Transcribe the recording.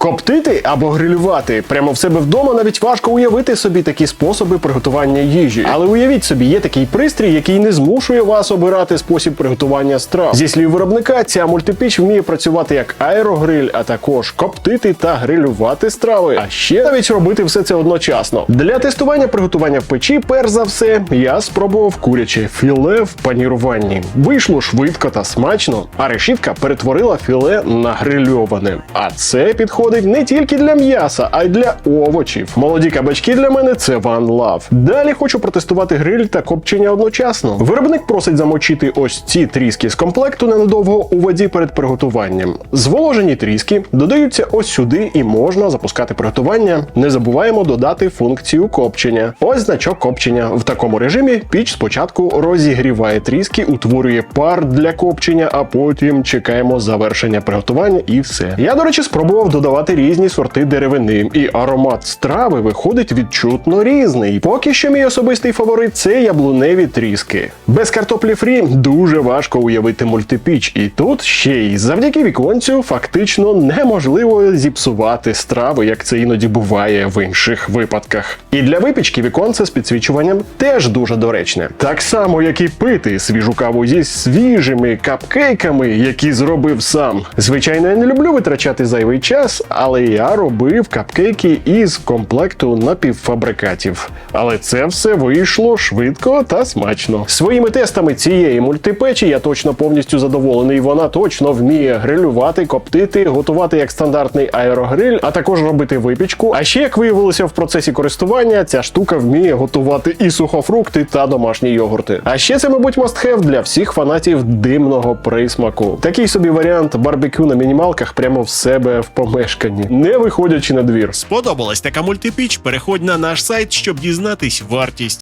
Коптити або грилювати прямо в себе вдома навіть важко уявити собі такі способи приготування їжі. Але уявіть собі, є такий пристрій, який не змушує вас обирати спосіб приготування страв. Зі слів виробника, ця мультипіч вміє працювати як аерогриль, а також коптити та грилювати страви. А ще навіть робити все це одночасно. Для тестування приготування в печі, перш за все, я спробував куряче філе в паніруванні. Вийшло швидко та смачно, а решітка перетворила філе на грильоване. А це підходить не тільки для м'яса, а й для овочів. Молоді кабачки для мене це One Love. Далі хочу протестувати гриль та копчення одночасно. Виробник просить замочити ось ці тріски з комплекту ненадовго у воді перед приготуванням. Зволожені тріски додаються ось сюди і можна запускати приготування. Не забуваємо додати функцію копчення. Ось значок копчення. В такому режимі піч спочатку розігріває тріски, утворює пар для копчення, а потім чекаємо завершення приготування і все. Я, до речі, спробував додавати різні сорти деревини, і аромат страви виходить відчутно різний. Поки що мій особистий фаворит це яблуневі тріски. Без картоплі фрі дуже важко уявити мультипіч, і тут ще й завдяки віконцю фактично неможливо зіпсувати страви, як це іноді буває в інших випадках. І для випічки віконце з підсвічуванням теж дуже доречне. Так само, як і пити свіжу каву зі свіжими капкейками, які зробив сам. Звичайно, я не люблю витрачати зайвий час, але я робив капкейки із комплекту напівфабрикатів. Але це все вийшло швидко та смачно. Своїми тестами цієї мультипечі я точно повністю задоволений. Вона точно вміє грилювати, коптити, готувати як стандартний аерогриль, а також робити випічку. А ще, як виявилося в процесі користування, ця штука вміє готувати і сухофрукти та домашні йогурти. А ще це, мабуть, must-have для всіх фанатів димного присмаку. Такий собі варіант барбекю на мінімалках прямо в себе в помешканні, не виходячи на двір. Сподобалась така мультипіч? Переходь на наш сайт, щоб дізнатись вартість.